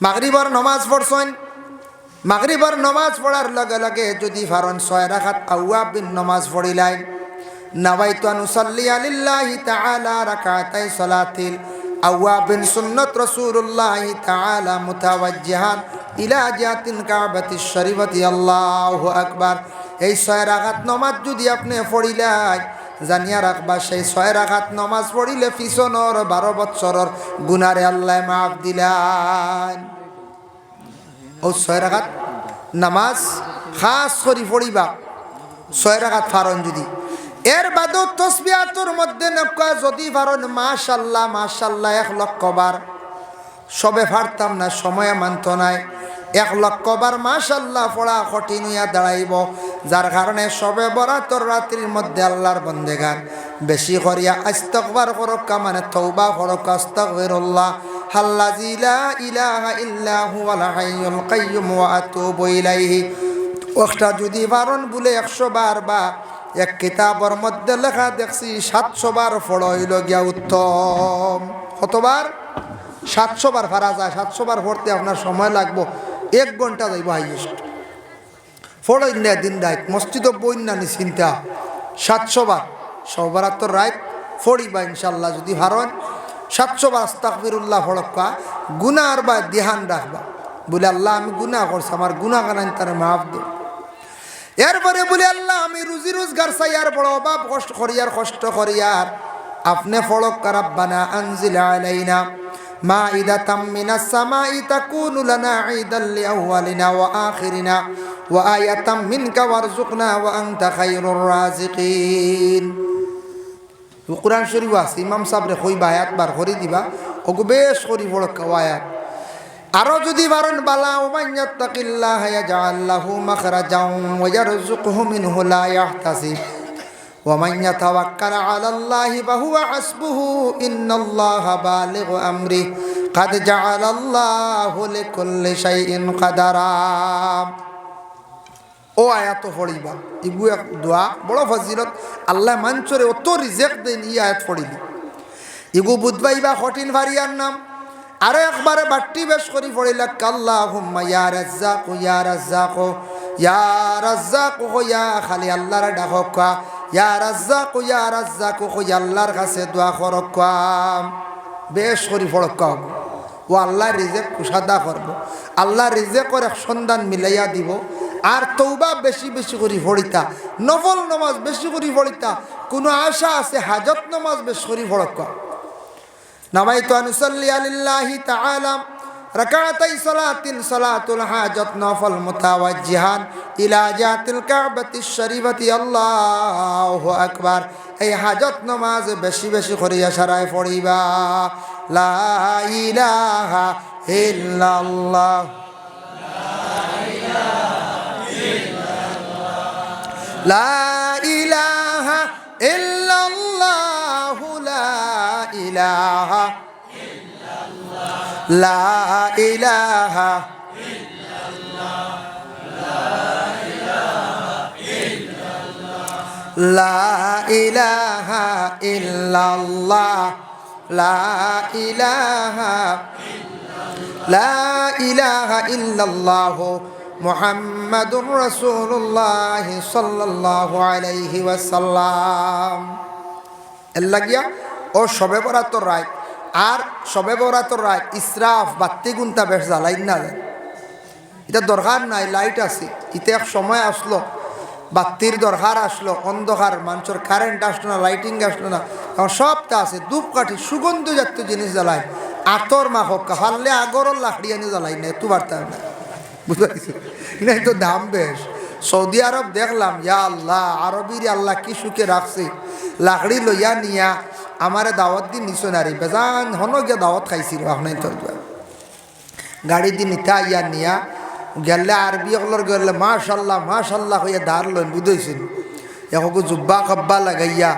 মাগরিবর নমাজ পড়ছেন। মাগরিবর নমাজ পড়ার লগে লগে যদি ফারন ছয় রাখাত আউয়াব বিন নমাজ পড়িলাই নাবাইতু আনুসাল্লি আলিল্লাহি তাআলা রাকাতাই সালাতিল। আউয়াব বিন সুন্নাত রাসূলুল্লাহি তাআলা মুতাওয়াজ্জিহান ইলা জাতিন কাবাতি শরীফতি আল্লাহু আকবার। এই ছয় রাখাত নমাজ যদি আপনি পড়িলাই জানিয়া রাখবা, সেই ছয় রাখাত নমাজ পড়িলে পিছনর বারো বৎসরর গুনারে আল্লাহ মাফ দিলান। ও ছয় রাখাত নামাজ খাস করি পড়িবা, ছয় রাখাত ফারন যদি। এর বাদও তসবিয়াতুর মধ্যে নকা যদি ফারন মাশাল্লাহ মাশাল্লাহ, এক লক্ষ বার। সবে ফারতাম না, সময় মানত নাই। এক লক্ষ বার মাশাল্লাহ পড়া কঠিন হইয়া দাঁড়াইব, যার কারণে সবে বরাতর রাত্রির মধ্যে আল্লাহর বন্দেগান বেশি করিয়া আস্তকবার করক্কা মানে তৌবা করক্কা আস্তগফিরুল্লাহ। হাল্লাজি লা ইলাহা ইল্লা হুয়াল হাইয়ুল কাইয়্যুম ওয়া আতুবু ইলাইহি। ওটা যদি বারণ বলে একশো বার বা এক কিতাবর মধ্যে লেখা দেখছি সাতশো বার ফড়ইল গিয়া উত্তম। কতবার? সাতশো বার ফারা যায় সাতশো বার পড়তে আপনার সময় লাগবো। এক ঘণ্টা যাইব হাইয়েস্ট ফড়ই না দিন রাত মসজিদ বই না নি চিন্তা। সাতশো বার তো রাত ফড়িবা ইনশাল্লাহ যদি হারন। সাতশো বার আস্তাকবিরুল্লাহ ফড়কা গুনার বা ধ্যান রাখবা। বলে আল্লাহ, আমি গুনাহ করছি, আমার গুনাহ কানান তার মাফ দে। এরপরে বলে আল্লাহ, আমি রুজি রোজগার চাইয়ার বড় অভাব কষ্ট করিয়ার কষ্ট করিয়ার আপনি ফড়ক কারাব্বানা আনজিল আলাইনা। কুনু লানা ঈদাল লিআওয়ালিনা ওয়া আখিরিনা ওয়া আয়াতাম মিনকা ওয়ারযুকনা ওয়া আনতা খায়রুর রাজিকিন কোরআন শরীফ আছে, ইমাম সাহেবরে কইবা আয়াত বার করে দিবা। ওগো বেশ করি বড় আয়াত আরও যদি বারণ, বালা ওমাইয়াত্তাকিল্লাহ ইয়াজআল লাহু মাখরাজাও ওয়া ইয়ারযুকহু মিনহু লা ইয়াহতাসিব। ومن يتوكل على الله فهو حسبه إن الله بالغ أمره قد جعل الله لكل شيء قدرا ও আয়াত ফড়িবা ইগু এক দোয়া বড় ফজিলত আল্লাহ মাঞ্চরে অত রিজেক্ট দেন ই আয়াত ফড়িলি ইগু বুধবাইবা কঠিন ভারিয়ার নাম আরো একবারে বাট্টি বেশ করি পড়িলা কাল্লা হুম্মা ইয়া রাজ্জাক ইয়া রাজ্জাক ইয়া রাজ্জাক ইয়া খালি আল্লাহর ডাকক ইয়ারাজ্জাকু ইয়ারাজ্জাকু কই আল্লাহর কাছে দোয়া করকাম বেশ করি ফড়কাম ও আল্লাহ রিজেক কুসাদা করব। আল্লাহ রিজেকর এক সন্ধান মিলাইয়া দিব। আর তৌবা বেশি বেশি করে ফড়িতা নফল নমাজ বেশি করে ফড়িতা কোনো আশা আছে, হাজত নমাজ বেশি করে ফড়কাম নামাই তো আনুসল্লি আলিল্লাহি তাআলা। রাকাতাই সলাতিন সলাতুল হাজত নফল মুতাওয়াজ্জিহান ইলা জাতিল কাবাতি শরীফতি, আল্লাহু আকবার। এই হাজত নামাজ বেশি বেশি করিয়া সারায় পড়িবা। লা ইলাহা ইল্লাল্লাহ। লা ইলাহা ইল্লাল্লাহু লা ইলাহা লা ইলাহা লা ইলাহা লা ইলাহা লা ইলাহা ইল্লাল্লাহ মুহাম্মাদুর রাসূলুল্লাহ সাল্লাল্লাহু আলাইহি ওয়াসাল্লাম। এর লাগিয়া ও সবে বরাতর রায় আর সবে বরাতর রায় ইসরাফ বাত্তি গুন্তা বেশ জ্বালাই না যায়। এটা দরকার নাই লাইট আছে। ইতে এক সময় আসলো, বাত্তির দরকার আসলো, অন্ধকার, মানুষের কারেন্ট আসলো না লাইটিং আসলো না। এখন সবটা আছে ধূপকাঠি সুগন্ধ জাতীয় জিনিস জ্বালায়। আতর মাখক, হারলে আগরর লাকড়ি আনি জ্বালাই না একটু বার্তা না বুঝতে পারছি না তো দাম বেশ। সৌদি আরব দেখলাম, ইয়া আল্লাহ, আরবির আল্লাহ কি সুখে রাখছে। লাকড়ি লইয়া নিয়া আমারে দাওয়াত দিন নিছো নারী। বেজান হন গিয়া দাওয়াত খাইছিল এখন গাড়ি দিন নিতা ইয়া নিয়া। গেলে আরবি অকলর গেলে মাশাল্লাহ মাশাল্লাহ হইয়া দাঁড় লইন বুঝেছেন এখন জুব্বা কব্বা লাগাইয়া।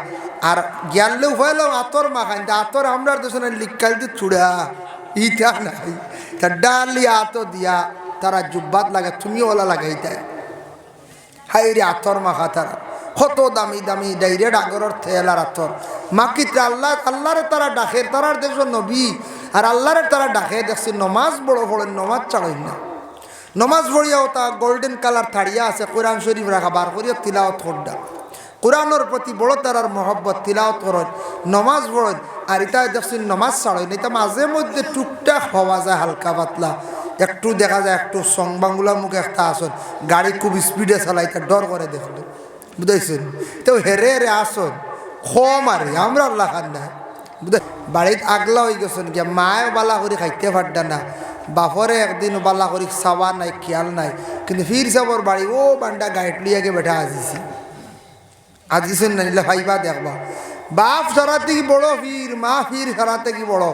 আর গেলেও হইল আতর মাখান আতর আমরা দেশে লিকাল দিয়ে চুড়া ইটা নাই। তা ডালি আত দিয়া। তারা জুব্বাত লাগে তুমি ওলা লাগাই দেয় হাই রে আতর মাখা তারা কত দামি দামি ডাইরেক্ট আগরের থেলার আতর। মাকিতে আল্লাহ, আল্লাহরে তারা ডাকের তারার দেশ নবী। আর আল্লাহরে তারা ডাকে, দেখছি নমাজ বড় পড়েন নমাজ চাড়েন না। নমাজ পড়িয়াও তা গোল্ডেন কালার থাড়িয়া আছে, কোরআন শরীফ রাখা বার করিয়া তিলাওত করডা। কোরআনের প্রতি বড় তারার মহব্বত তিলাওত করেন, নমাজ পড়েন। আর এটা দেখছি নমাজ ছাড়েন এটা মাঝে মধ্যে টুকটাক হওয়া যায়, হালকা পাতলা। একটু দেখা যায়, একটু সং বাংলা মুখে একটা আসন, গাড়ি খুব স্পিডে চালাইতে ডর করে দেখল বুঝাইছেন তো হেরে হেরে আসন। কম আর আমরা আল্লাহ খান না। বুঝে বাড়িত আগলা হয়ে গেছেন গিয়া মায়ে বালা করে খাইতে পারডা না। বাপরে একদিন বালা করে চাওয়া নাই, খেয়াল নাই। কিন্তু ফির চাবর বাড়ি, ও বান্ডা গাইড লিয়াকে বেঠা আজিছি। আজিছেন না নিলে ভাইবা দেখবা। বাপ সারাতে কি বড় ফির মা ফির সারাতে কি বড়।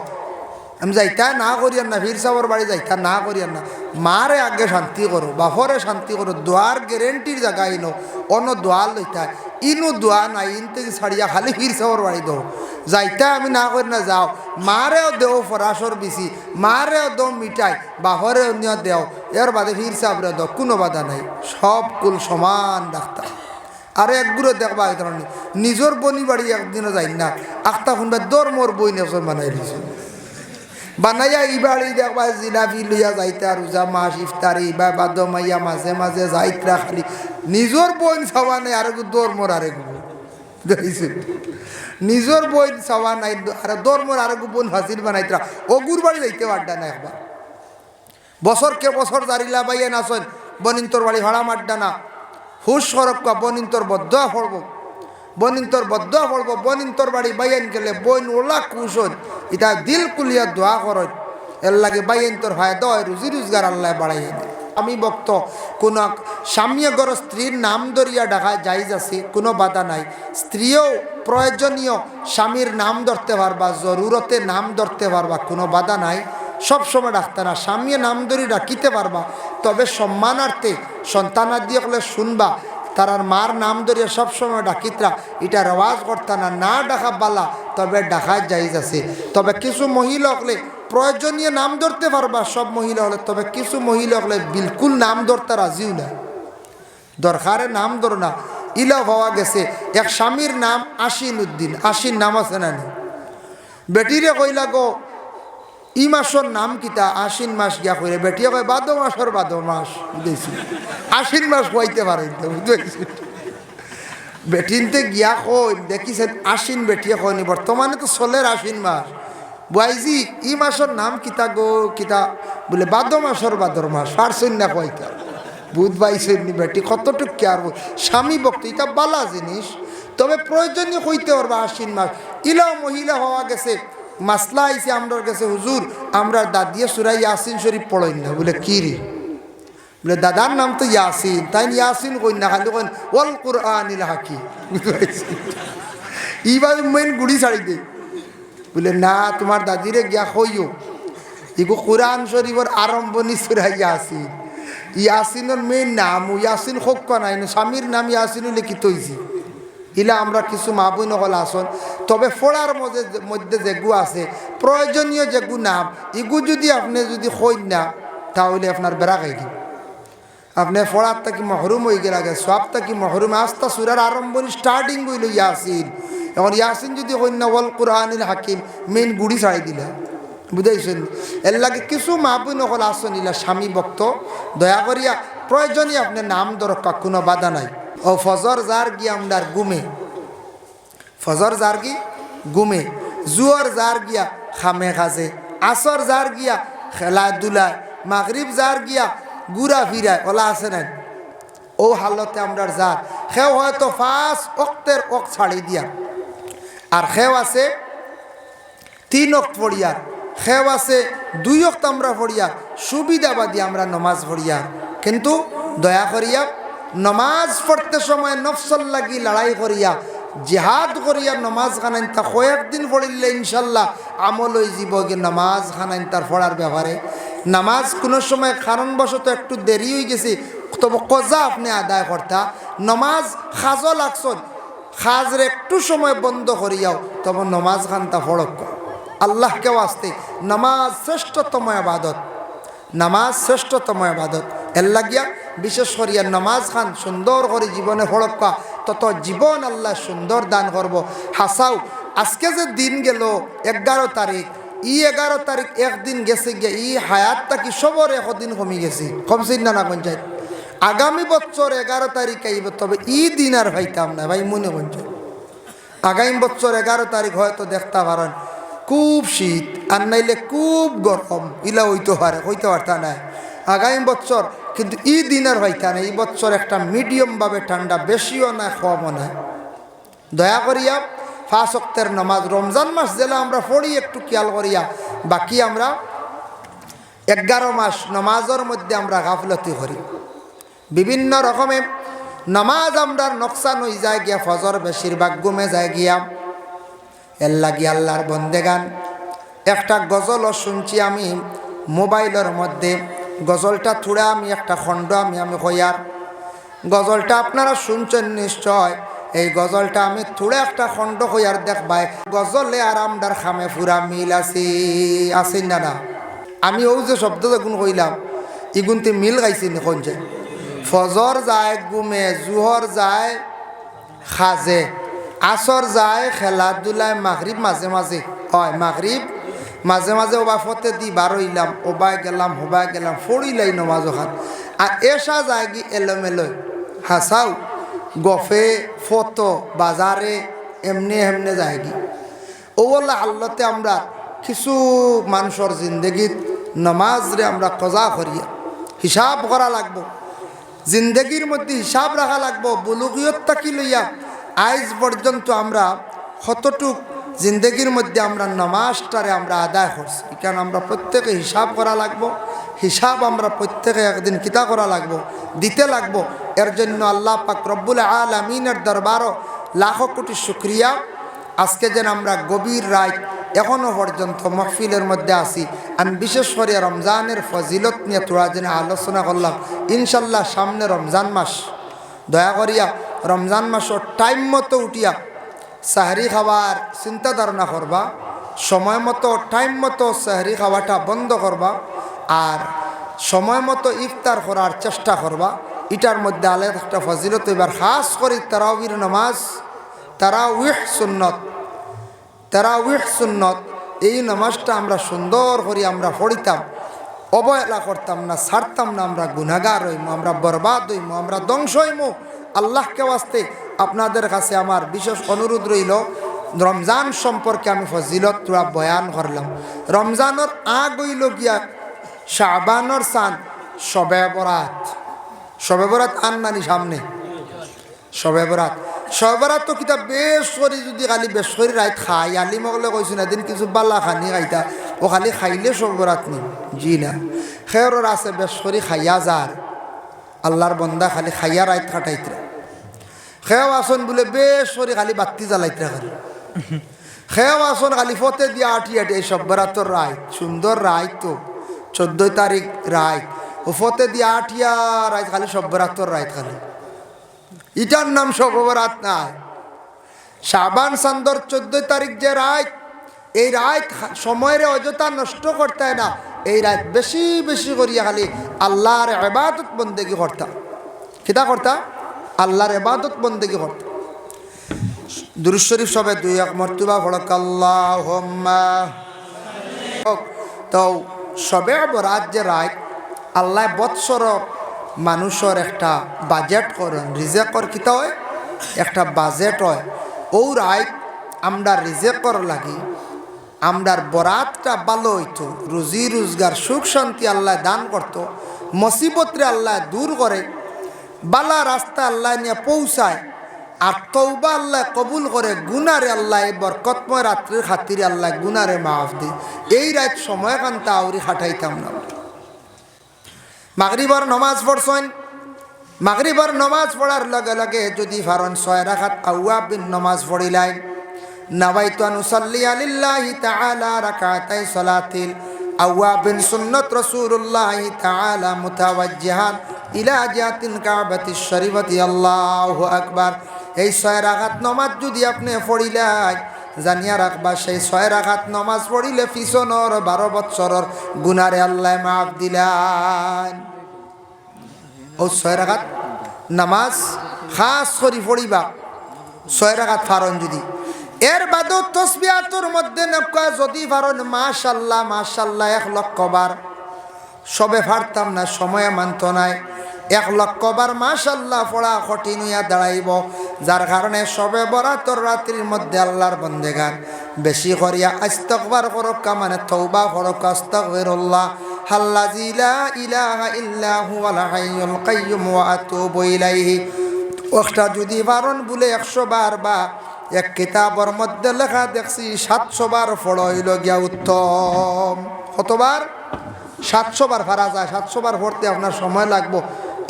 আমি যাইতা না করিয়ান না ফির সাবর বাড়ি যাইতা না করিয়ান না মারে আগে শান্তি করো, বাপরে শান্তি করো, দোয়ার গ্যারেন্টির জায়গা ইনো অন্য দোয়ার লইতা ইনো দোয়া নাই, ইন থেকে ছাড়িয়া খালি ফির সাবর বাড়ি দো। যাইতা আমি না করি না যাও। মারেও দেও ফরাসর বেশি মারেও দো মিঠাই, বাপরে অন্য দেও। এর বাদে ফির সাবরে দাও, কোনো বাধা নাই। সব কুল সমান ডাক্তার। আর একগুলো দেখবা এই ধরনের নিজের বনি বাড়ি একদিনও যাই না। আখতা শুনবা দর মোর বই নেছর বানাই দিছে। বানাইয়া ই দেখবা জিলাপি লইয়া যাইতা রোজা মাস ইফতারি বাদ মাইয়া মাঝে মাঝে যাইতরা খালি। নিজের বইন চাওয়া নাই, আর দর মোর আর দেখছে নিজের বইন চাওয়া নাই, আর দর মোর আর বোন হাসিল বানাইতরা। অগুর বাড়ি যাইতে পারডা না একবার। বছর কে বছর দাঁড়িলা বাইয়া নাচন, বনিন্তর বাড়ি ভাড়া মাড্ডা না। হুশ সরক্কা বনিন্তর বদ্ধ বদ্ধা পড়ব বনিন্তর বদ্ধা পড়ব বনিন্তর বাড়ি বাইয়ান গেলে বইন ওলা কুশন এটা দিল কুলিয়া দোয়া করত এর লাগে বাইয়ান্তর হয় দয়, রুজি রোজগার আল্লাহ বাড়াইয়া দেয় আমি বক্ত কোন স্বামী গর স্ত্রীর নাম ধরিয়া ডাকা যাইজ আছে কোনো বাধা নাই। স্ত্রীও প্রয়োজনীয় স্বামীর নাম ধরতে পারবা, জরুরতে নাম ধরতে পারবা, কোনো বাধা নাই। সব সময় ডাকতে না স্বামী নাম ধরি ডাকিতে পারবা, তবে সম্মানার্থে সন্তানাদি হলে শুনবা তারার মার নাম ধরিয়া সবসময় ডাকিতরা, এটা রেওয়াজ করতে না না ডাকা বালা? তবে ডাকা যাইজ আছে। তবে কিছু মহিলা হলে প্রয়োজনীয় নাম ধরতে পারবা, সব মহিলা হলে। তবে কিছু মহিলা হলে বিলকুল নাম ধরতে রাজিও না। দরকারে নাম ধরো না। ইলা হওয়া গেছে। এক স্বামীর নাম আশিন উদ্দিন। আশিন নাম আছে না নি? বেটিরে কইলা গো ই মাসর নাম কিতা আশ্বিন মাস গিয়া কইরে, বেটিয়া কয়, বাদ মাসর, বাদ মাস বুঝেছি আশ্বিন মাস খুয়াইতে পারেন তো বুঝেছি বেটিনতে গিয়া কই, দেখিছেন আশ্বিন বেটিয়া কয়নি বর্তমানে তো চলের আশ্বিন মাস। বুয়াইজি ই মাসের নাম কিতা গো কিতা বলে, বাদ মাসর বাদর মাস পারছেন না কয়টা বুধ বাইছেন নি, বেটি, কতটুক কেয়ার স্বামী ভক্ত, এটা বালা জিনিস। তবে প্রয়োজনীয় হইতে পারবা আশ্বিন মাস। ইলাও মহিলা হওয়া গেছে। মাসলা আইসে আমরার কাছে, হুজুর, আমরা দাদিয়া সুরাই ইয়াসিন শরীফ পড়ই না। বলে, কি রে? বলে, দাদার নাম তো ইয়াসিন। তাই ইয়াসিন কই না, খালি কইন, ওয়াল কুরআনিল হাকি এইবার মেন গুড়ি ছাড়ি দে। বলে, না, তোমার দাদিরে গিয়া কইও, ইগো কোরআন শরীফের আরম্ভণি সুরাই ইয়াসিন। ইয়াসিনের মেন নাম, ইয়াসিন হোক নাই, স্বামীর নাম ইয়াসিন লিখিত হয়েছে ইলা আমরা কিছু মা নকল আসন। তবে ফোড়ার মধ্যে মধ্যে যেগু আছে, প্রয়োজনীয় যেগু নাম, ইগু যদি আপনি যদি কই না, তাহলে আপনার বেড়া খাই দিন আপনি ফোড়ার তাকি মহরুম হয়ে গেল আগে সব তাকি মহরুম, আস্তা সুরার আরম্ভনি স্টার্টিং হইল ইয়াসিন। এখন ইয়াসিন যদি কই না, ওয়াল কোরআনিল হাকিম মেইন গুড়ি ছাড়াই দিলা। বুঝাইছেন? এর লাগে কিছু মা বই নকল আসন ইলা স্বামী ভক্ত, দয়া করিয়া প্রয়োজনীয় আপনার নাম দরকার, কোনো বাধা নাই। ও ফজর যার গি আমদার গুমে। ফজর যার গি গুমে। জুয়ার যার গিয়া খামে খাজে। আসর যার গিয়া খেলা খেলাধুলায় মাগরিব যার গিয়া ঘুরা ফিরায়। ওলা আছে নাই? ও হালতে আমরার যার সেও হয়তো ফাঁস অক্তের অক ছাড়ি দিয়া। আর সেও আছে তিন অক্ত পড়িয়ার সেও আছে দুই অক্ত আমরা পড়িয়ার সুবিধাবাদী আমরা নমাজ পড়িয়ার কিন্তু দয়া করিয়া নমাজ পড়তে সময় নফসল লাগি লড়াই করিয়া, জেহাদ করিয়া নমাজ খানাইন তা কয়েকদিন পড়িলে ইনশাল্লাহ আমল হয়ে যাব কি নমাজ খানাইন তার পড়ার ব্যাপারে। নামাজ কোনো সময় কারণবশত একটু দেরি হয়ে গেছে, তবে কজা আপনি আদায় করতা? নমাজ খাজও লাগছন, খাজের একটু সময় বন্ধ করিয়াও, তবে নমাজ খান তা ফড়ক আল্লাহকেও আসতে, নামাজ শ্রেষ্ঠতম আবাদত, নামাজ শ্রেষ্ঠতম আবাদত। এর লাগিয়া বিশেষ করিয়া নামাজ খান, সুন্দর করে জীবনে ফড়ক্কা তত জীবন আল্লাহ সুন্দর দান করব। হাসাও, আজকে যে দিন গেল, এগারো তারিখ, ই এগারো তারিখ একদিন গেছে গিয়ে, ই হায়াতটা কি সবর একদিন কমি গেছে। কমছে না না পঞ্চায়েত আগামী বছর এগারো তারিখ আইব, তবে ই দিন আর ভাইতাম না, ভাই, মনে পঞ্চায়েত আগামী বছর এগারো তারিখ হয়তো দেখতে পারেন, খুব শীত, আর নাইলে খুব গরম, ইলা হইতে পারে, হইতে পারতা না আগামী বছর কিন্তু ই দিনের হইতা না এই বছর একটা মিডিয়ামভাবে ঠান্ডা, বেশিও না, কমও না। দয়া করিয়া ফাঁস অক্তের নামাজ, রমজান মাস জেলা আমরা পড়ি, একটু খেয়াল করিয়া। বাকি আমরা এগারো মাস নামাজের মধ্যে আমরা গাফলতি করি। বিভিন্ন রকমে নামাজ আমরা নকশান হয়ে যায় গিয়া, ফজর বেশিরভাগ গুমে যায় গিয়া। এর লাগি আল্লাহর বন্দেগান। একটা গজলও শুনছি আমি মোবাইলের মধ্যে। গজলটা থুড়া আমি একটা খণ্ড আমি আমি কইয়ার গজলটা আপনারা শুনছেন নিশ্চয়। এই গজলটা আমি থুড়ে একটা খণ্ড হইয়ার দেখবাই গজলে আর আমদার খামে ফুরা মিল আছি আছেন না না। আমি ও যে শব্দ যখন কইলাম, ইগুনতে মিল গাইছি নিখন যে? ফজর যায়, গুমে জুহর যায় খাজে আসর যায়, খেলাধুলায়, মাগরিব মাঝে মাঝে। হয় মাগরিব মাঝে মাঝে ওবা ফতে দি বার হইলাম ওবাই গেলাম, হোবাই গেলাম ফড়িলাই নমাজ খান আর এসা যায় কি এলোমেলো হাসাও গফে, ফতো বাজারে এমনি এমনি যায় কি ওলা আল্লাতে আমরা কিছু মানুষের জিন্দগিত নমাজরে আমরা কজা করিয়া হিসাব করা লাগবো। জিন্দগির মধ্যে হিসাব রাখা লাগবো। বুলুকিয়ত তাকি লইয়া, আইজ পর্যন্ত আমরা কতটুক জিন্দগির মধ্যে আমরা নমাজটারে আমরা আদায় করছি। কারণ আমরা প্রত্যেকে হিসাব করা লাগবো, হিসাব আমরা প্রত্যেকে একদিন কিতা করা লাগবো, দিতে লাগবো। এর জন্য আল্লাহ পাক রব্বুল আলমিনের দরবারও লাখো কোটি শুক্রিয়া। আজকে যেন আমরা গভীর রায় এখনও পর্যন্ত মহফিলের মধ্যে আছি। আমি বিশেষ করে রমজানের ফজিলত নিয়ে তোরা যেন আলোচনা করলাম। ইনশাল্লাহ সামনে রমজান মাস। দয়া করিয়া রমজান মাসও টাইম মতো উঠিয়া সাহারি খাবার চিন্তা ধারণা করবা সময় মতো টাইম মতো সাহারি খাওয়াটা বন্ধ করবা আর সময় মতো ইফতার করার চেষ্টা করবা এটার মধ্যে আলাদা একটা ফজিলত এবার খাস করি তারাবির নামাজ তারা উইহ সুন্নত তারা উইহ সুন্নত, এই নামাজটা আমরা সুন্দর করে আমরা পড়িতাম অবহেলা করতাম না, ছাড়তাম না, আমরা গুনাগার হইমু, আমরা বরবাদ হইমু, আমরা ধ্বংস হইমু। আল্লাহকে ওয়াস্তে আপনাদের কাছে আমার বিশেষ অনুরোধ রইল, রমজান সম্পর্কে আমি ফজিলত তোরা বয়ান করলাম। রমজানের আগ হইল গিয়া শাহবানর সান সবে বরাত। সবে বরাত আন নানি সামনে। সবে বরাত। সবে বরাত তো কিতা বেশ করে যদি খালি বেশ করে খাই। আলি মগলে কইছো না দিন কিছু বালা খানি খাইতা, ও খালি খাইলে সবে বরাত নি জি না। খেয়র আছে, বেশ করে খাইয়া যার। আল্লাহর বন্দা খালি খাইয়া রাইত কাটাইতরা খেয়াও আসন বলে বেশ করে খালি বাত্তি জ্বালাইতরা খালি খেয়াও আসন খালি ফতে দিয়া আটি আটি এই সব বরাতর রায়, সুন্দর রায় তো। চোদ্দই তারিখ রায়। ও ফতে দিয়া আটিয়া রায়, খালি সব বরাতর রায় খালি। ইটার নাম সবরাত নাই। শাবান সান্দর চোদ্দই তারিখ যে রায়, এই রায় সময়ের অযথা নষ্ট করতে না। এই রাত বেশি বেশি করিয়া খালি আল্লাহর এবাদত বন্দেগি করতাম কিতা করতা? আল্লাহর এবাদত বন্দেগি করতাম দুরুজ শরীফ সবে দুই এক মর্তুবা ভড়ক আল্লাহ তো সবে বরাত যে রায় আল্লাহ বৎসর মানুষের একটা বাজেট করেন রিজেকর কিতা হয়? একটা বাজেট হয়। ও রায় আমরা রিজেকর লাগি, আমরার বরাতটা ভালো হইতো, রুজি, রোজগার, সুখ শান্তি আল্লাহ দান করত, মসিবতরে আল্লাহ দূর করে বালা রাস্তা আল্লাহ নিয়ে পৌঁছায়। আর তৌবা আল্লাহ কবুল করে, গুনারে আল্লাহ বরকতময় রাত্রির খাতিরে আল্লাহ গুনারে মাফ দি এই রাত সময় কান্তা আউরি হাঁটাইতাম না। মাগরিবার নমাজ পড়ছেন। মাগরিবার নমাজ পড়ার লগে লগে যদি ভারণ ছয় রাখাত আউয়া বিন নমাজ পড়িলাই নাবাইতু আনুসাল্লি আলিল্লাহি তাআলা রাকাতাই সলাতিল। আউয়া বিন সুন্নত রাসূলুল্লাহি তাআলা মুতাওয়াজ্জিহান। ইলা জিয়াতিন কাবাতি শরীফতি, আল্লাহ আকবার। এই ছয় রাখাত নমাজ যদি আপনি পড়িলাই জানিয়া রাখবা, সেই ছয় রাখাত নমাজ পড়িলে পিছনর বারো বৎসরর গুনারে আল্লাহ মাফ দিলান। ও ছয় রাখাত নামাজ খাস করি পড়িবা, ছয় রাখাত ফারন যদি। এর বাদও তসবিয়াতুর মধ্যে নবকা যদি ফারন মাশাল্লাহ মাশাল্লাহ এক লক্ষ বার। সবে ফারতাম না, সময়ে মানত নাই। এক লক্ষ বার মাশাল্লাহ পড়া কঠিন হইয়া দাঁড়াইব, যার কারণে সবে বরাতর রাত্রির মধ্যে আল্লাহর বন্দেগান বেশি করিয়া আস্তকবার করক্কা মানে তৌবা করক্কা আস্তগফিরুল্লাহ। হাল্লাজি লা ইলাহা ইল্লা হুয়াল হাইয়ুল কাইয়্যুম ওয়া আতুবু ইলাইহি। ওটা যদি বারণ বলে একশো বার বা এক কিতাবর মধ্যে লেখা দেখছি সাতশো বার ফড় হইল গিয়া উত্তম। কতবার? সাতশো বার ফারা যায় সাতশো বার পড়তে আপনার সময় লাগবো।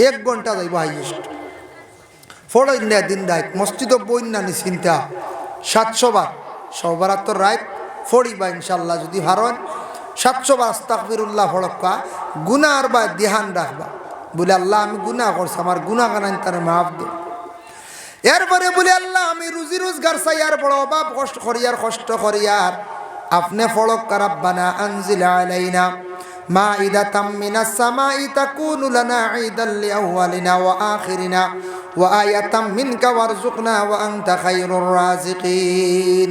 এক ঘণ্টা যাইব হাইয়েস্ট ফড়ই না দিন রাত মসজিদ বইন না চিন্তা। সাতশো বার সবার তো রাত ফড়িবা ইনশাল্লাহ যদি হারন। সাতশো বার আস্তাকবিরুল্লাহ ফড়কা গুনার বা ধ্যান রাখবা। বলে আল্লাহ, আমি গুনাহ করছি, আমার গুনাহ কানাই তার মাফ দে। এরপরে বলে আল্লাহ, আমি রুজি রোজগার চাই, আর বড় অভাব কষ্ট করিয়ার কষ্ট করিয়ার আপনি ফড়ক কারাব্বানা আনজিল আলাইনা। কুনু লানা ঈদাল লিআওয়ালিনা ওয়া আখিরিনা ওয়া আয়াতাম মিনকা ওয়ারযুকনা ওয়া আনতা খায়রুর রাযিকিন।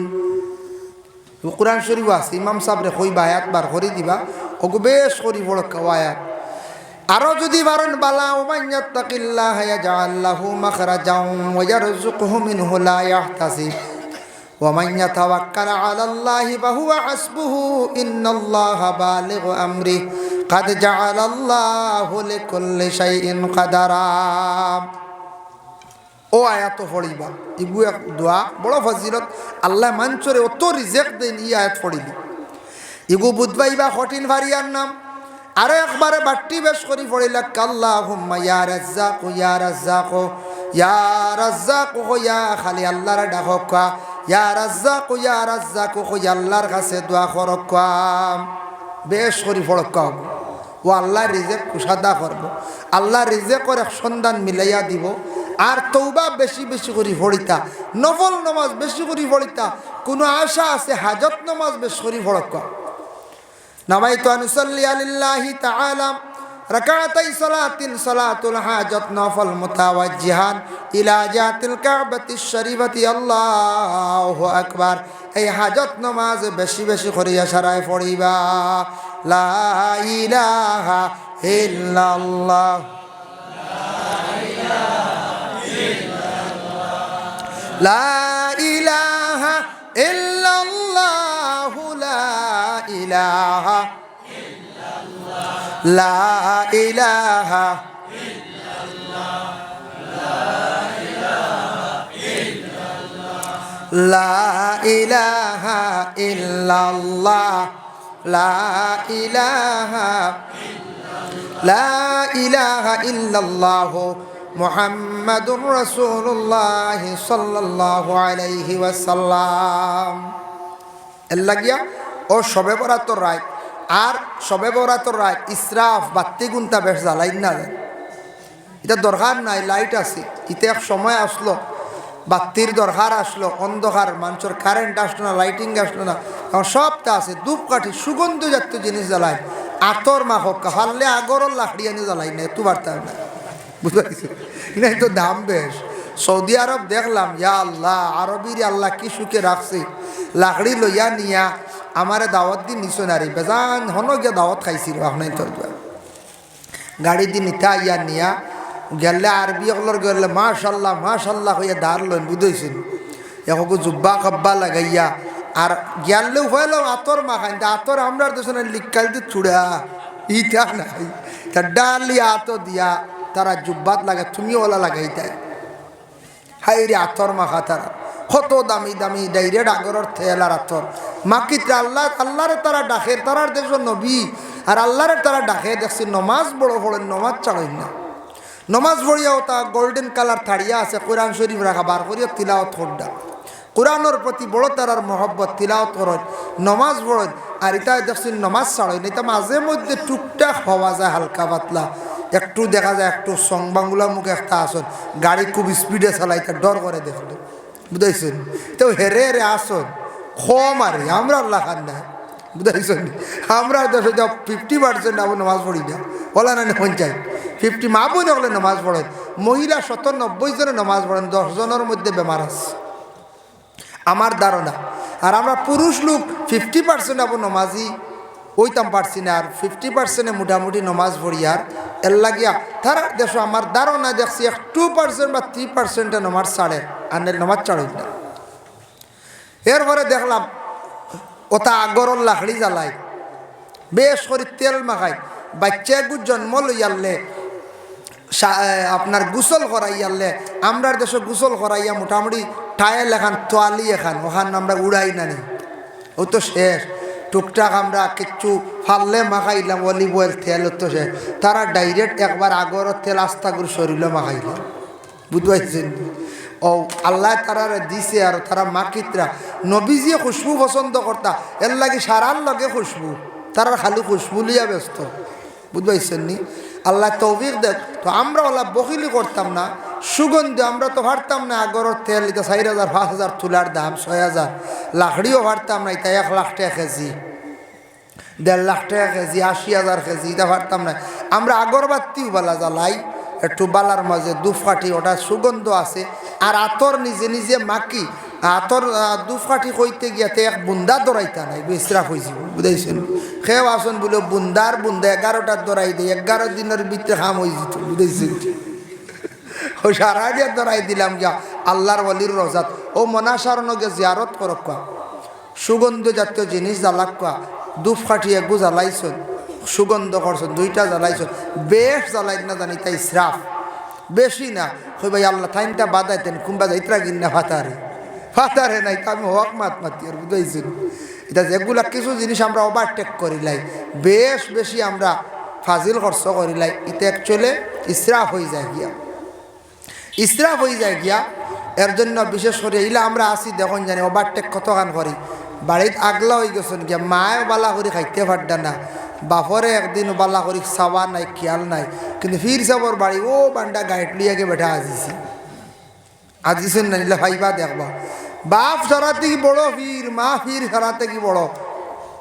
কোরআন শরীফ আছে, ইমাম সাহেবরে কইবা আয়াত বার করে দিবা। ওগো বেশ করি বড় আয়াত আরও যদি বারণ, বালা ওমাইয়াত্তাকিল্লাহ ইয়াজআল লাহু মাখরাজাও ওয়া ইয়ারযুকহু মিনহু লা ইয়াহতাসিব। ومن يتوكل على الله فهو حسبه إن الله بالغ أمره قد جعل الله لكل شيء قدرا ও আয়াত ফড়িবা ইগু এক দোয়া বড় ফজিলত আল্লাহ মানচরে অত রিজেক্ট দেন ই আয়াত ফড়িলি ইগু বুধবাইবা কঠিন ভারিয়ার নাম আরো একবারে বাট্টি বেশ করি পড়িলা কাল্লা হুম্মা ইয়া রাজ্জাক ইয়া রাজ্জাক ইয়া রাজ্জাক ইয়া খালি আল্লাহর ডাকক ইয়ারাজ্জাকু ইয়ারাজ্জাকু কই আল্লাহর কাছে দোয়া করকাম বেশ করি ফড়কাম ও আল্লাহ রিজেক কুসাদা করব। আল্লাহ রিজেকর এক সন্ধান মিলাইয়া দিব। আর তৌবা বেশি বেশি করে ফড়িতা নফল নমাজ বেশি করে ফড়িতা কোনো আশা আছে হাজত নমাজ বেশি করে ফড়কাম নামাই তো আনুসল্লি আলিল্লাহি তাআলা। রাকাতাই সলাতিন সলাতুল হাজত নফল মুতাওয়াজ্জিহান ইলা জাতিল কাবাতি শরীফাতি আল্লাহু আকবার। এই হাজত নমাজ বেশি বেশি করিয়া সারায় পড়িবা। লা ইলাহা ইল্লাল্লাহ। লা ইলাহা ইল্লাল্লাহু লা ইলাহা লা ইলাহা লা ইলাহা ইল্লাল্লাহ লা ইলাহা লা ইলাহা ইল্লাল্লাহ মুহাম্মাদুর রাসূলুল্লাহ সাল্লাল্লাহু আলাইহি ওয়াসাল্লাম। এর লাগিয়া ও সবে বরাতর রায় আর সবে বরাতর রায় ইসরাফ বাত্তি গুন্তা বেশ জ্বালাই না যায়। এটা দরকার নাই, লাইট আছে। ইতে এক সময় আসলো বাত্তির দরকার আসলো, অন্ধকার, মানুষের কারেন্ট আসলো না লাইটিং আসলো না। এখন সবটা আছে ধূপকাঠি সুগন্ধ জাতীয় জিনিস জ্বালাই আতর মাখক, হারলে আগরর লাকড়ি আনি জ্বালাই না একটু বার্তা না বুঝতে পারছি না তো দাম বেশ। সৌদি আরব দেখলাম, ইয়া আল্লাহ, আরবির আল্লাহ কি সুখে রাখছে। লাকড়ি লইয়া নিয়া আমারে দাওয়াত দিন নিছো নারী। বেজান হন গিয়া দাওয়াত খাইছিল এখন তোর গাড়ি দি নিতা ইয়া নিয়া, গেলে আরবি অকলর গেলে মাশাল্লাহ মাশাল্লাহ হইয়া ধার লইন বুঝেছেন এখন জুব্বা কাব্বা লাগাইয়া আর গেলেও হইল আতর মাখান আতর আমরা দেশে লিকাল দিয়ে চুড়া ইটা নাই। তা ডালি আত দিয়া তারা জুব্বাত লাগে তুমি ওলা লাগাইতে হাই রে আতর মাখা তারা কত দামি দামি ডাইরেক্ট আগরের থেলার আতর। মাকিত্রা আল্লাহ, আল্লাহরে তারা ডাকে, তারার দেশ নবী, আর আল্লাহরে তারা ডাকে, দেখছি নমাজ বড় পড়েন নমাজ চাড়েন না। নমাজ পড়িয়াও তা গোল্ডেন কালার থাড়িয়া আছে, কোরআন শরীফ রাখা, বার করিয়া তিলাওত খোড্ডা কোরআনের প্রতি বড় তারার মহব্বত তিলাওত করেন, নমাজ পড়েন, আর এটা দেখছেন নমাজ ছাড়েন এটা মাঝে মধ্যে টুকটাক হওয়া যায়, হালকা পাতলা। একটু দেখা যায়, একটু সং বাংলা মুখে একটা আসন, গাড়ি খুব স্পিডে চালাইতে ডর করে দেখল বুঝাইছেন? তো হেরে হেরে আসন। কম আর আমরা আল্লাহ খান না। বুঝাইছেন? আমরা দেশে যা ফিফটি পার্সেন্ট আবার নামাজ পড়ি না। বলা না পঞ্চায়েত। ফিফটি মা বোন হলে নামাজ পড়েন। মহিলা শত নব্বই জনে নামাজ পড়েন, দশ জনের মধ্যে বেমার আছে। আমার ধারণা। আর আমরা পুরুষ লোক ফিফটি পার্সেন্ট আবু নমাজি ওইতাম পারছি না আর ফিফটি পার্সেন্টে মোটামুটি নমাজ আর এর লাগিয়া তারা দেশ আমার ধারণা দেখছি এক টু পার্সেন্ট বা থ্রি পার্সেন্টে নমাজ ছাড়ে আর নমাজ ছাড়ই না। এরপরে দেখলাম ওটা আগরর লাকড়ি জ্বালায় বেশ করে তেল মাখায় বাচ্চা গু জন্ম লইয়ালে আপনার গোসল করাইয়ালে আমরার দেশে গোসল করাইয়া মোটামুটি টায়াল এখান তোয়ালি এখান, ওখান আমরা উড়াই নানি। ও তো শেষ। টুকটাক আমরা কিচ্ছু ফাললে মাখাইলাম, অলিভ অয়েল তেল তো সে। তারা ডাইরেক্ট একবার আগর তেল আস্তা করে শরীরে মাখাইলাম বুঝতে ও আল্লাহ তারা দিছে আর তারা মাকিতরা নবীজিয়ে খুশবু পছন্দ করতা, এর লাগে সারার লগে খুশবু। তারা খালি খুশবু লিয়া ব্যস্ত। বুঝতে নি? আল্লাহ তৌফিক দেখ। তো আমরা ওলা বকিলি করতাম না, সুগন্ধি আমরা তো ভারতাম না আগরের তেল এটা চার হাজার, পাঁচ হাজার, তুলার দাম ছয় হাজার। লাকড়িও ভারতাম না এটা এক লাখ টাকা কেজি। দেড় লাখ টাকা কেজি, আশি হাজার কেজি, এটা ভারতাম না। আমরা আগরবাতিও যা জ্বালাই একটু বালার মাঝে দুফকাঠি ওটা সুগন্ধ আছে। আর আতর নিজে নিজে মাকি আতর দুফকাঠি কইতে গিয়াতে এক বুন্দা দৌড়াইতা নাই বিশ্রাফ হয়েছিল বুঝাইছেন? খেয়ে আসুন বলে, বুন্দার বুন্দা, এগারোটার দৌড়াই দেয় এগারো দিনের ভিতরে খাম হয়ে যেত বুঝাইছেন? ও সারা দিয়ে দৌড়াই দিলাম গিয়া, আল্লাহর অলির রজাত। ও মনাসারণকে জিয়ারত করক সুগন্ধ জাতীয় জিনিস জ্বালাক দুফকাঠি এগু জ্বালাইছন। সুগন্ধ করছেন দুইটা জ্বালাইছেন বেশ জ্বালাই না জানি তাই শ্রাফ বেশি না, কই ভাই, আল্লাহ থাইনটা বাদাইতেন, কুম্বা যাইতরা কিনা ফাতারে। ফাতারে নাই তো, আমি হক মাত মাতি আর বুঝাইছেন। এটা যেগুলা কিছু জিনিস আমরা ওভারটেক করিলাই বেশ বেশি আমরা ফাজিল খরচ করিলাই এটা অ্যাকচুয়ালি ইসরাফ হয়ে যায় গিয়া। ইসরাফ হয়ে যায় গিয়া, এর জন্য বিশেষ করে ইলা আমরা আসি, দেখুন জানি ওভারটেক কতখান করি। বাড়িত আগলা হয়ে গেছেন গিয়া মায়ে বালা করে খাইতে পারডা না বাপরে একদিন বালা করি চাওয়া নাই, খেয়াল নাই। কিন্তু ফির চাবর বাড়ি ও বান্ডা গাইড লিয়াকে বেঠা আজিছি। আজিছেন না নিলে ভাইবা দেখবা। বাপ সরাতে কি বড় ফির মা ফির সরাতে কি বড়?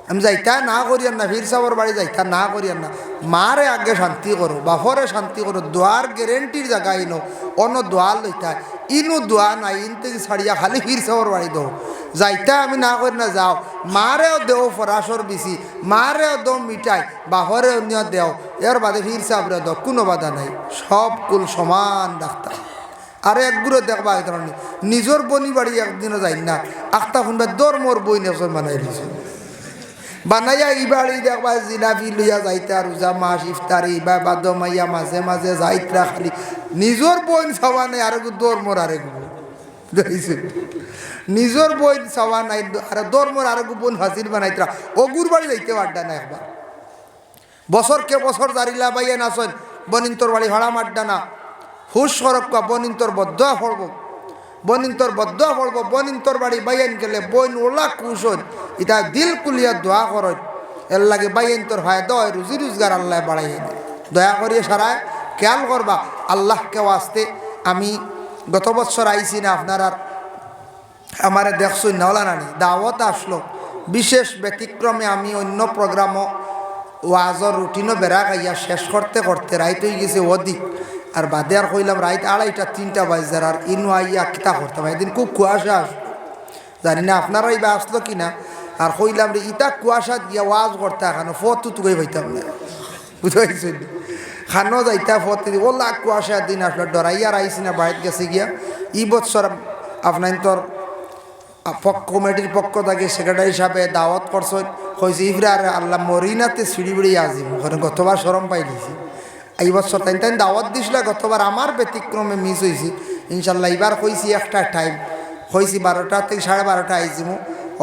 আমি যাইতা না করিয়ান না ফির সাবর বাড়ি যাইতা না করিয়ান না মারে আগে শান্তি করো, বাপরে শান্তি করো, দোয়ার গ্যারেন্টির জায়গা ইনো অন্য দোয়া লইতা ইনো দোয়া নাই, ইন থেকে ছাড়িয়া খালি ফির সাবর বাড়ি দো। যাইতা আমি না করি না যাও। মারেও দেও ফরাসর বেশি মারেও দো মিঠাই, বাপরে অন্য দেও। এর বাদে ফির সাবরে দাও, কোনো বাধা নাই। সব কুল সমান ডাক্তার। আর একগুলো দেখবা এই ধরনের নিজের বনি বাড়ি একদিনও যাই না। আখতা শুনবা দর মোর বই নেছর বানাই দিছে। বানাইয়া ইবাড়ি দেখবা জিলাপি লইয়া যাইতে রোজা মাস ইফতারি, বা বাদ মাইয়া মাঝে মাঝে যাইতরা খালি। নিজের বই চাওয়া নাই, আর দর মোর আর দেখছে নিজের বই চাওয়া নাই, আর দর মোর আর বোন হাসিল বানাইতরা। অগুর বাড়ি যাইতে পারডা না একবার। বছর কে বছর দাঁড়িলা বাইয়া নাচন, বনিন্তর বাড়ি ভাড়া মারডা না। হুশ সরক্কা বনিন্তর বদ্ধ পড়ব বনিন্তর বদ্ধ পড়ব বনিন্তর বাড়ি বাইয়ান গেলে বইন ওলা কুশন। ইটা দিল কুলিয়া দোয়া করত। এর লাগে বাইয়ান তোর হয় দয়, রুজি রোজগার আল্লাহ বাড়াই দয়া করিয়ে সারায়, খেয়াল করবা, আল্লাহকে আসতে আমি গত বছর আইছি না, আপনার আর আমারে দেখছই নলা নানি। দাওয়াত আসলো। বিশেষ ব্যতিক্রমে আমি অন্য প্রোগ্রামও, ওয়াজর রুটিনও বেড়া গাইয়া শেষ করতে করতে রাইত হয়ে গেছে অধিক। আর বাদে আর কইলাম, রাইত আড়াইটা, তিনটা বাজার আর ইনু আইয়া কিতা করতাম একদিন খুব কুয়াশা আসলো জানি না আপনারাই বা আসলো কি না আর কইলাম রে ইটা কুয়াশা দিয়া ওয়াজ করতে এখানে ফটো তুকে পাইতাম না। বুঝতে খানো যাইতা ফতে ওলা কুয়াশা দিন আসলো ডরাইয়ার আইসি না বাড়িতে গেছে গিয়া। ই বছর আপনার তোর পক্ষ কমিটির পক্ষ থেকে সেক্রেটারি হিসাবে দাওয়াত করছেন। কইছে ইফরা আর আল্লাহ মরিনাতে সিঁড়ি বিড়ি আজিম ওখানে গতবার সরম পাই দিছি এই বছর তাই তাই দাওয়াত দিছিল, গতবার আমার ব্যতিক্রমে মিস হয়েছি ইনশাল্লাহ এবার কইছি একটা টাইম কইছি বারোটা থেকে সাড়ে বারোটা আইজিমু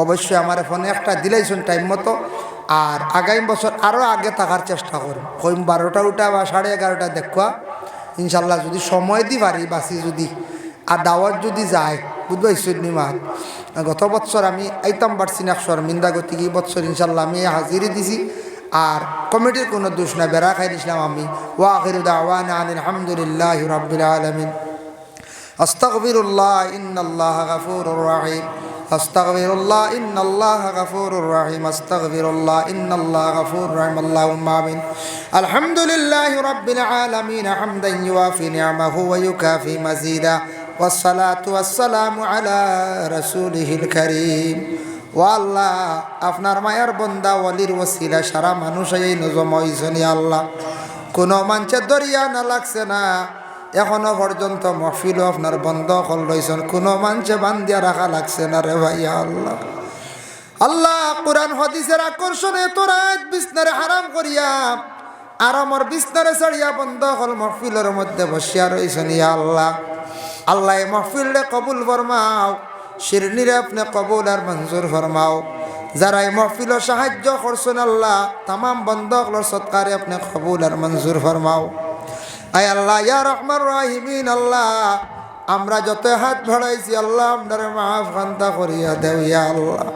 অবশ্যই আমার ফোনে একটা দিলাইছেন টাইম মতো। আর আগামী বছর আরও আগে থাকার চেষ্টা করুন। কইম বারোটা উঠা বা সাড়ে এগারোটা দেখুয়া। ইনশাল্লাহ যদি সময় দি পারি, বাসি যদি। আর দাওয়াত যদি যায় বুঝবা ঈশ্বরনী মাত গত বছর আমি আইতাম পারছি না শর্মিন্দা গতিকে এই বছর ইনশাল্লাহ আমি হাজিরি দিছি। আর কমিটির কোনো দোষ না বেড়া খাই দিছিলাম আমি ওয়াখির দাওয়ান আলহামদুলিল্লাহ রবিল আলমিন أستغفر الله إن الله غفور رحيم أستغفر الله إن الله غفور رحيم أستغفر الله إن الله غفور رحيم اللهم آمين الحمد لله رب العالمين حمدا يوافي نعمه ويكافي مزيدا والصلاة والسلام على رسوله الكريم ও আল্লাহ, আপনার মায়ের বন্দা ওলির ওসিলা সারা মানুষ এই নজম আল্লাহ। কোনো মানুষের দরিয়া না লাগছে না। এখনও পর্যন্ত মহফিলও আপনার বন্ধ হল রয়েছেন কোনো মানুষে বান্দিয়া রাখা লাগছে না রে ভাইয়া আল্লাহ। আল্লাহ, কোরআন হদিসের আকর্ষণে তোরা বিছনারে হারাম করিয়া, আর আমার বিছনারে ছাড়িয়া বন্ধ হল মহফিলের মধ্যে বসিয়া রয়েছেন ইয়া আল্লাহ। আল্লাহ এই মহফিলরে কবুল ফরমাও। শিরনিরে আপনি কবুল আর মঞ্জুর ফরমাও। যারা এই মহফিল সাহায্য করছেন আল্লাহ তাম বন্ধ হল সৎকারে আপনি কবুল আর মঞ্জুর ফরমাও। আয় আল্লাহ, ইয়া রহমান রাহিমিন, আল্লাহ, আমরা যত হাত ভরাইছি আল্লাহ আপনার মাফ খান্তা করিয়া দেও ইয়া আল্লাহ।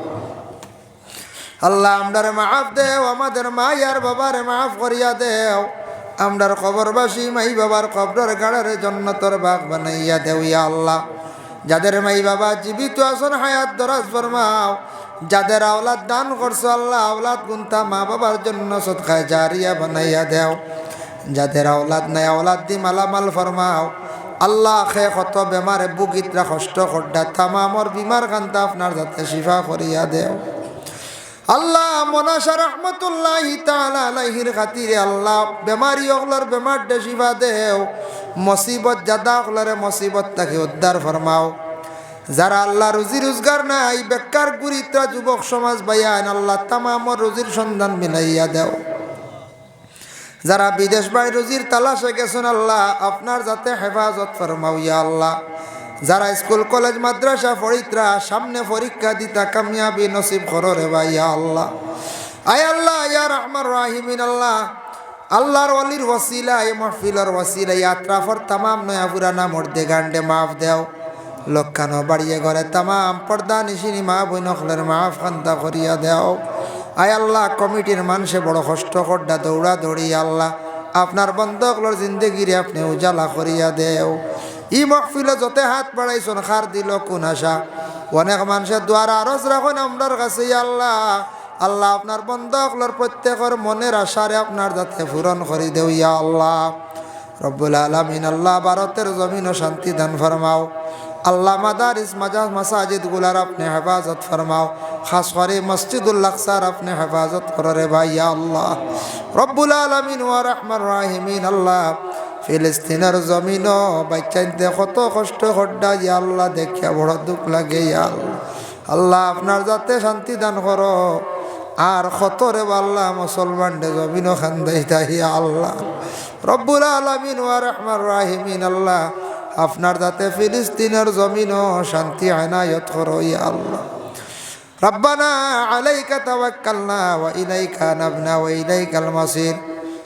আল্লাহ আমরার মাফ দেও, আমাদের মায়ার বাবার মাফ করিয়া দেও। আমরার কবরবাসী মাই বাবার কবরের গাড়ার জন্য তোর বাঘ বানাইয়া দেও ইয়া আল্লাহ। যাদের মাই বাবা জীবিত আসন হায়াত দরাজ ফরমাও। যাদের আওলাদ দান করছ আল্লাহ, আওলাদ গুন্তা মা বাবার জন্য সৎকায় জারিয়া বানাইয়া দেও। যাদের আওলাদ নাই, আওলাদ দি মালামাল ফরমাও। আল্লাহ খে কত বেমারে বুকিতরা কষ্ট খড্ডা তামামর বিমার কান্তা আপনার যাতে শিফা করিয়া দেও। আল্লাহ মনাসা রহমতুল্লাহ তালাহির খাতিরে আল্লাহ বেমারি অকলার বেমার শিফা দেও, মসিবত জাদা অকলারে মসিবত তাকে উদ্ধার ফরমাও। যারা আল্লাহ রুজি রোজগার নাই, বেকার গুরিত্রা যুবক সমাজ বাইয়ান আল্লাহ তামামর রুজির সন্ধান মিলাইয়া দেও। যারা বিদেশ বাড়ি রুজির তালাশে গেছেন আল্লাহ, আপনার যাতে হেফাজত ফরমাও ইয়া আল্লাহ। যারা স্কুল, কলেজ, মাদ্রাসা ফরিত্রা সামনে পরীক্ষা দিতা কামিয়াবি নসিব করো রে ভাই, ইয়া আল্লাহ। আয় আল্লাহ, ইয়া রহমান রাহিমিন, আল্লাহ। আল্লাহর অলির ওসিলা এ মহফিলর ওসিলা ইয়াত্রা ফর তামাম নয়া পুরানা মর্দে গান্ডে মাফ দেও। লক্ষানো বাড়িয়ে ঘরে তামাম পর্দা নিশিনি মা বই নকলের মাফ খান্তা করিয়া দেও। আয় আল্লাহ, কমিটির মানুষে বড় কষ্ট করডা দৌড়া দৌড়ি, আল্লাহ। আপনার বন্ধকলর জিন্দগিরে আপনি উজালা করিয়া দেও। ই মহফিলে যতে হাত বাড়াইছন খার দিল কোন আশা। অনেক মানুষের দ্বার আরজ রাখুন আমরার কাছে আল্লাহ আল্লাহ আপনার বন্ধকলর প্রত্যেকের মনের আশারে আপনার যাতে পূরণ করি দেও ইয়া আল্লাহ। রব্বুল আলমিন, আল্লাহ ভারতের জমিন ও শান্তি দান ফরমাও আল্লাহ মাদারিস মাজাজ মাসাজিদগুলার আপনি হেফাজত ফরমাও খাস করে মসজিদুল আকসার আপনি হেফাজত করে ভাইয়া আল্লাহ। রব্বুল আলমিন, ওয়া রহমান রাহিমিন আল্লাহ। ফিলিস্তিনের জমিন বাচ্চাইতে কত কষ্ট হড্ডা ইয়া আল্লাহ দেখিয়া বড় দুঃখ লাগে ইয়া আল্লাহ আল্লাহ আপনার যাতে শান্তি দান করো আর খতরে আল্লাহ মুসলমান ডে জমিন খান্দাই তাহিয়া আল্লাহ রব্বুল আলমিন ওয়া রহমান রাহিমিন আল্লাহ আপনার যাতে ফিলিস্তিনের জমিনও শান্তি আনায়ত করো ইয়া আল্লাহ ربنا عليك توكلنا وإليك نبنا وإليك المصير